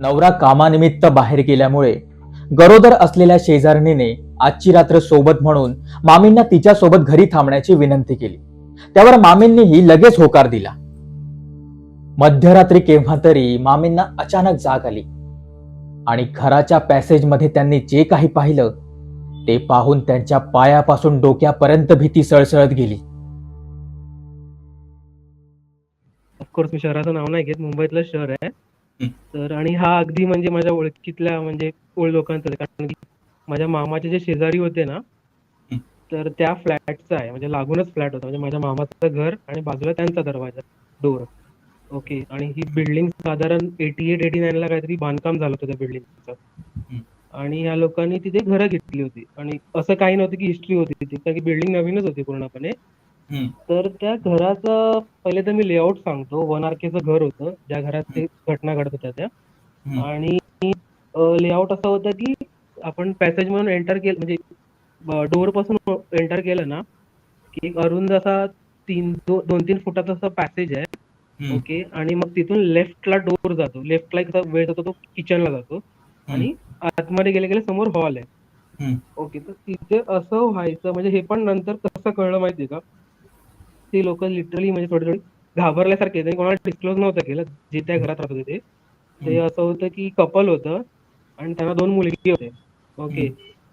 नवरा कामानिमित्त बाहेर गेल्यामुळे गरोदर असलेल्या शेजारणीने आजची रात्र सोबत म्हणून मामींना तिच्या सोबत घरी थांबण्याची विनंती केली. त्यावर मामींनीही लगेच होकार दिला. मध्यरात्री केव्हा तरी मामींना अचानक जाग आली. आणि घराच्या पॅसेजमध्ये त्यांनी जे काही पाहिलं ते पाहून त्यांच्या पायापासून डोक्यापर्यंत भीती सळसळत गेली. ऑफकोर्स मी शहराचं नाव नाही घेत. मुंबईतलं शहर आहे. तर आणि हा अगदी म्हणजे माझ्या ओळखीतल्या म्हणजे ओळ लोकांचं. कारण की माझ्या मामाचे जे शेजारी होते ना. तर त्या फ्लॅटचा आहे म्हणजे लागूनच फ्लॅट होता म्हणजे माझ्या मामाचं घर आणि बाजूला त्यांचा दरवाजा डोर ओके आणि ही बिल्डिंग साधारण एटी एट एटी ला काहीतरी बांधकाम झालं होतं त्या बिल्डिंगचं. आणि ह्या लोकांनी तिथे घरं घेतली होती आणि असं काही नव्हतं की हिस्ट्री होती तिथे कारण की बिल्डिंग नवीनच होती पूर्णपणे. तर त्या घराचं पहिले तर मी लेआउट सांगतो. वन आर केचं घर होतं. ज्या घरात ते घटना घडत होत्या त्या. आणि लेआउट असं होतं की आपण पॅसेज म्हणून एंटर केलं म्हणजे डोअरपासून एंटर केलं ना की एक अरुंद असा तीन दो, दोन तीन फुटाचा असा पॅसेज आहे. ओके? आणि मग तिथून लेफ्टला डोर जातो. लेफ्टला एक वेळ जातो तो किचनला जातो. आणि आतमध्ये गेले गेले समोर हॉल आहे. हं. ओके? तर तिथे असं व्हायचं म्हणजे हे पण नंतर कसं कळलं माहितीये का? ते लोक लिटरली म्हणजे थोडी थोडी घाबरल्यासारखे त्यांनी कोणाला डिस्क्लोज नव्हतं केलं. जे त्या घरात राहत होते ते. ते असं होतं की कपल होतं आणि त्यांना दोन मुलगी होते. ओके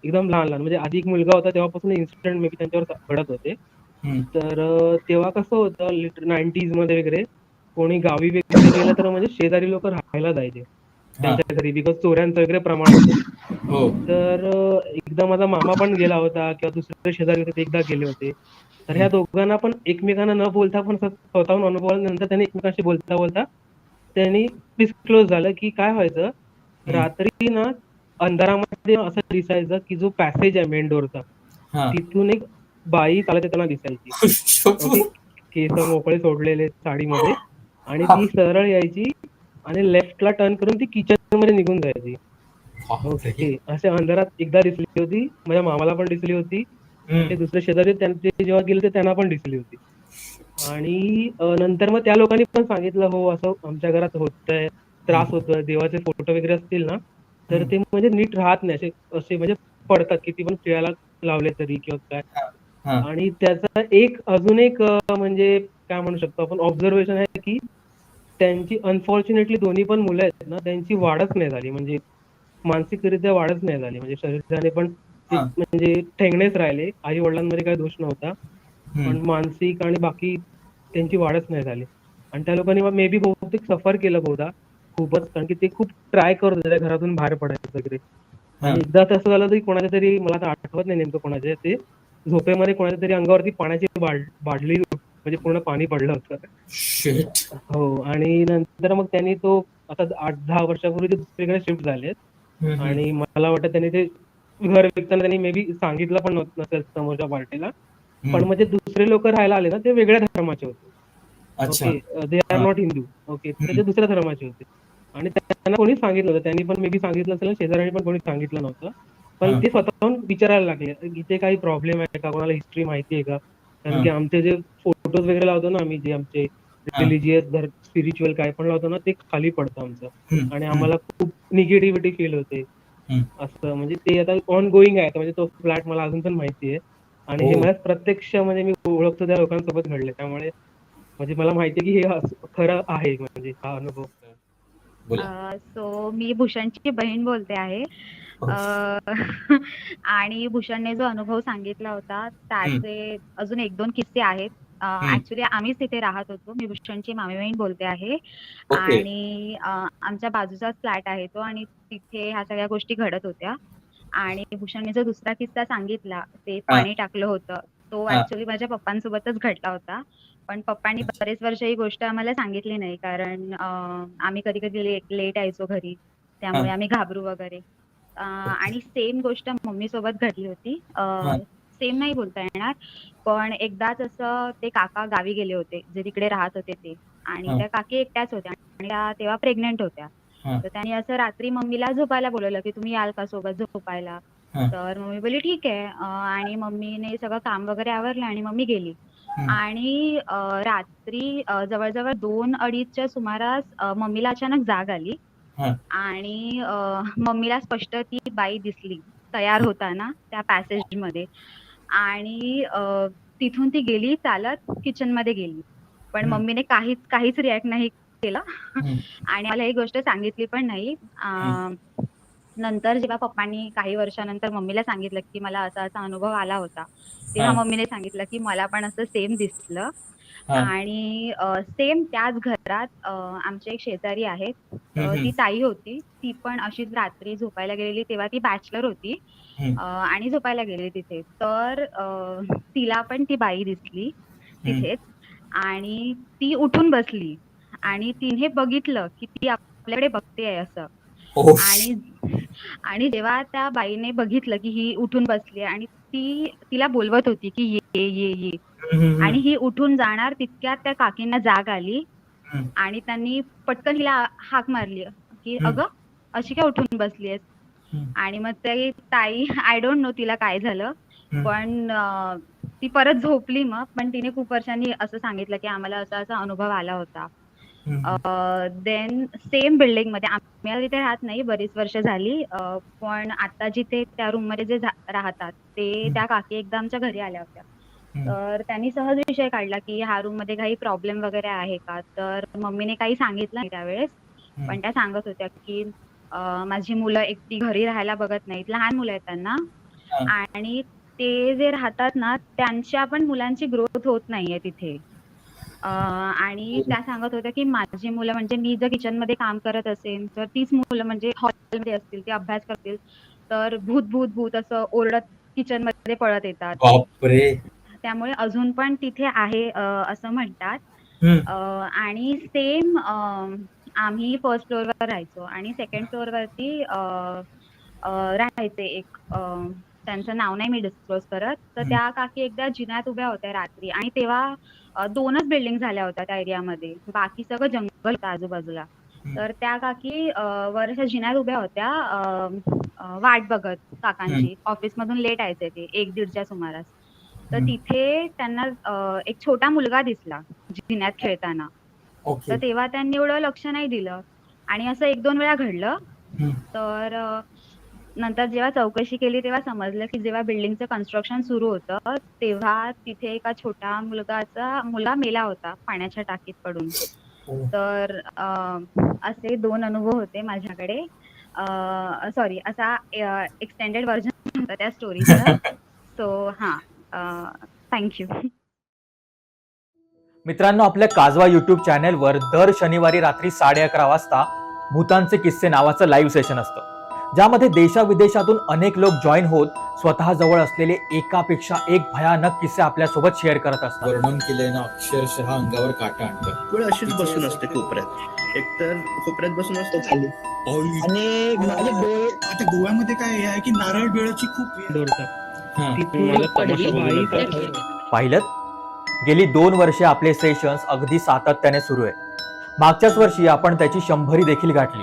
एकदम लहान लहान म्हणजे आधी एक मुलगा होता तेव्हापासून इन्सिडेंट मे बी त्यांच्यावर घडत होते. तर तेव्हा कसं होतं लिटर नाईन्टीजमध्ये वगैरे कोणी गावी वगैरे गेलं तर म्हणजे शेजारी लोक राहायला जायचे. त्यांच्या घरी. बिकॉज चोऱ्यांचं वगैरे प्रमाण होतं. हो. तर एकदा माझा मामा पण गेला होता किंवा दुसरे शेजारी होते ते एकदा गेले होते. तर ह्या दोघांना पण एकमेकांना न बोलता पण असं स्वतःहून अनुभव आल्यानंतर त्यांनी एकमेकांशी बोलता बोलता त्यांनी डिस्क्लोज झालं की काय व्हायचं? रात्री ना अंधारामध्ये असं दिसायचं की जो पॅसेज आहे मेन डोरचा हा. तिथून एक बाई चालत येताना दिसायची. केस मोकळे सोडलेले साडीमध्ये आणि ती सरळ यायची आणि लेफ्टला टर्न करून ती किचनमध्ये निघून जायची. ओके? अशा अंधारात एकदा दिसली होती माझ्या मामाला पण दिसली होती. ते दुसरे शेजारी त्यांचे जेव्हा गेले ते त्यांना पण दिसली होती आणि नंतर मग त्या लोकांनी पण सांगितलं हो असं आमच्या घरात होतंय त्रास होतोय देवाचे फोटो वगैरे असतील ना तर ते म्हणजे नीट राहत नाही असे असे म्हणजे पडतात किती पण फिरायला लावले तरी किंवा काय. आणि त्याचा एक अजून एक म्हणजे काय म्हणू शकतो आपण ऑब्झर्वेशन आहे की त्यांची अनफॉर्च्युनेटली दोन्ही पण मुलं आहेत ना त्यांची वाढच नाही झाली म्हणजे मानसिकरित्या वाढच नाही झाली म्हणजे शरीराने पण. म्हणजे ठेंगणेच राहिले. आई वडिलांमध्ये काही दोष नव्हता. पण मानसिक आणि बाकी त्यांची वाढच नाही झाली. आणि त्या लोकांनी मे बी बहुतेक सफर केलं बहुधा. खूपच. कारण की ते खूप ट्राय करत होते. घरातून बाहेर पडायचं वगैरे. एकदा तसं झालं तरी कोणाच्या तरी मला आता आठवत नाही नेमकं कोणाचे ते झोपेमध्ये कोणाच्या तरी अंगावरती पाण्याची बाड- बाटली म्हणजे पूर्ण पाणी पडलं होतं. हो. आणि नंतर मग त्यांनी तो आता आठ दहा वर्षापूर्वी ते दुसरीकडे शिफ्ट झाले. आणि मला वाटतं त्यांनी ते घर विकताना त्यांनी मे बी सांगितलं पण नव्हतं- नसेल समोरच्या पार्टीला पण म्हणजे दुसरे लोक राहायला आले ना ते वेगळ्या धर्माचे होते they are. Not Hindu okay ते दुसऱ्या धर्माचे होते आणि त्यांना कोणी सांगितलं होतं त्यांनी पण मे बी सांगितलं असेल शेजाऱ्यांनी पण कोणी सांगितलं नव्हतं पण. ते स्वतःहून विचारायला लागले इथे काही प्रॉब्लेम आहे का कोणाला हिस्ट्री माहिती आहे का कारण. की आमचे जे फोटोज वगैरे लावतो ना आम्ही जे आमचे. रिलिजियस स्पिरिच्युअल काय पण लावतो ना ते खाली पडतं आमचं. आणि आम्हाला खूप निगेटिव्हिटी फील होते. असं म्हणजे ते आता ऑन गोईंग आहे म्हणजे तो फ्लॅट मला अजून पण माहिती आहे आणि हे हो. मला प्रत्यक्ष म्हणजे मी ओळखतो त्या लोकांसोबत घडले त्यामुळे म्हणजे मला माहिती आहे की हे खरं आहे म्हणजे हा अनुभव. बोला. सो मी भूषणची बहीण बोलते आहे. हो. आणि भूषणने जो अनुभव सांगितला होता त्याचे अजून एक दोन किस्से आहेत. ऍक्च्युली आम्हीच तिथे राहत होतो. मी भूषणची मामी बहीण बोलते आहे. आणि अ, आमच्या बाजूचाच फ्लॅट आहे तो आणि तिथे ह्या सगळ्या गोष्टी घडत होत्या. आणि भूषणने जो दुसरा किस्सा सांगितला ते पाणी टाकलं होतं. तो हा. ऍक्च्युली माझ्या पप्पांसोबतच घडला होता. पण पप्पांनी बरेच वर्ष ही गोष्ट आम्हाला सांगितली नाही. कारण अं, आम्ही कधी कधी लेट यायचो घरी. त्यामुळे हा. आम्ही घाबरू वगैरे. अं, आणि सेम गोष्ट मम्मी सोबत घडली होती. हा. सेम नाही बोलता येणार पण एकदाच असं ते काका गावी गेले होते जे तिकडे राहत होते ते आणि. त्या काकी एकट्याच होत्या आणि त्या तेव्हा प्रेग्नेंट होत्या. तर त्यांनी असं रात्री मम्मीला झोपायला बोलवलं की तुम्ही याल का सोबत झोपायला. तर मम्मी बोलली ठीक आहे आणि मम्मीने सगळं काम वगैरे आवरलं आणि मम्मी गेली. आणि रात्री जवळजवळ दोन अडीचच्या सुमारास मम्मीला अचानक जाग आली. आणि मम्मीला स्पष्ट ती बाई दिसली तयार होताना त्या पॅसेजमध्ये आणि तिथून ती गेली चालत किचनमध्ये गेली पण. मम्मीने काहीच काहीच रिॲक्ट नाही केलं. आणि मला ही गोष्ट सांगितली पण नाही अं, नंतर जेव्हा पप्पांनी काही वर्षानंतर मम्मीला सांगितलं की मला असा असा अनुभव आला होता तेव्हा. मम्मीने सांगितलं की मला पण असं सेम दिसलं. आणि सेम त्याच घरात अं, आमचे एक शेजारी आहेत. ती. ताई होती. ती पण अशीच रात्री झोपायला गेलेली तेव्हा ती बॅचलर होती. आणि झोपायला गेली तिथे. तर तिला पण ती बाई दिसली तिथेच आणि ती उठून बसली. आणि तिने बघितलं की ती आपल्याकडे बघते असं. ओ, आणि आणि जेव्हा त्या बाईने बघितलं की ही उठून बसली आणि ती तिला बोलवत होती की ये ये ये आणि ही उठून जाणार तितक्यात त्या काकींना जाग आली. आणि त्यांनी पटकन हिला हाक मारली की. अगं अशी काय उठून हम्म. आणि मग ते ताई आय डोंट नो तिला काय झालं. पण ती परत झोपली मग पण तिने खूप वर्षांनी असं सांगितलं की आम्हाला असा असा अनुभव आला होता. देन सेम बिल्डिंगमध्ये आम्ही तिथे राहत नाही बरीच वर्ष झाली पण आता जिथे त्या रूममध्ये जे राहतात ते. त्या काकी एकदा आमच्या घरी आल्या होत्या. तर त्यांनी सहज विषय काढला की ह्या रूममध्ये काही प्रॉब्लेम वगैरे आहे का तर मम्मीने काही सांगितलं नाही त्यावेळेस. पण त्या सांगत होत्या की माझी मुलं एकटी घरी राहायला बघत नाहीत लहान मुलं आहेत त्यांना. आणि ते जे राहतात ना त्यांच्या पण मुलांची ग्रोथ होत नाहीये तिथे आणि त्या सांगत होत्या की माझी मुलं म्हणजे मी जर किचनमध्ये काम करत असेल तर तीच मुलं म्हणजे हॉलमध्ये असतील ते अभ्यास करतील. तर भूत भूत भूत असं ओरडत किचनमध्ये पळत येतात. त्यामुळे अजून पण तिथे आहे असं म्हणतात. आणि सेम आम्ही फर्स्ट फ्लोअरवर राहायचो आणि सेकंड फ्लोअरवरती राहायचे एक त्यांचं नाव नाही मी डिस्क्लोज करत. तर. त्या काकी एकदा जिन्यात उभ्या होत्या रात्री आणि तेव्हा दोनच बिल्डिंग झाल्या होत्या त्या एरियामध्ये बाकी सगळं जंगल होतं आजूबाजूला. तर त्या काकी अं, वर अशा जिन्यात उभ्या होत्या. वाट बघत काकांची. ऑफिस मधून लेट यायचे ते एक दीडच्या सुमारास. तर. तिथे त्यांना एक छोटा मुलगा दिसला जिन्यात खेळताना. तर तेव्हा त्यांनी एवढं लक्ष नाही दिलं. आणि असं एक दोन वेळा घडलं. तर नंतर जेव्हा चौकशी केली तेव्हा समजलं की जेव्हा बिल्डिंगचं कन्स्ट्रक्शन सुरू होतं तेव्हा तिथे एका छोटा मुलगाचा मुलगा मेला होता पाण्याच्या टाकीत पडून. ओ. तर अं, असे दोन अनुभव होते माझ्याकडे. सॉरी असा एक्सटेंडेड व्हर्जन होता त्या स्टोरीचा सो हा थँक्यू मित्रांनो आपल्या काजवा युट्यूब चॅनेलवर दर शनिवारी रात्री साडे अकरा वाजता भूतांचे किस्से नावाचं लाईव्ह सेशन असतं. ज्यामध्ये देशाविदेशातून अनेक लोक जॉईन होत स्वतः जवळ असलेले एकापेक्षा एक भयानक किस्से आपल्यासोबत शेअर करत असतात. वर्णन केलंय ना अक्षरशः अंगावर काटा वेळ अशीच बसून असते कोपऱ्यात? एकतर कोपऱ्यात बसून असतो. खाली. आणि माझे डोळे आता गोव्यामध्ये काय हे आहे की नारळ डोळ्याची खूप हे- हा. पाहिलं गेली दोन वर्षे आपले सेशन्स अगदी सातत्याने सुरू आहे. मागच्याच वर्षी आपण त्याची शंभरी देखील गाठली.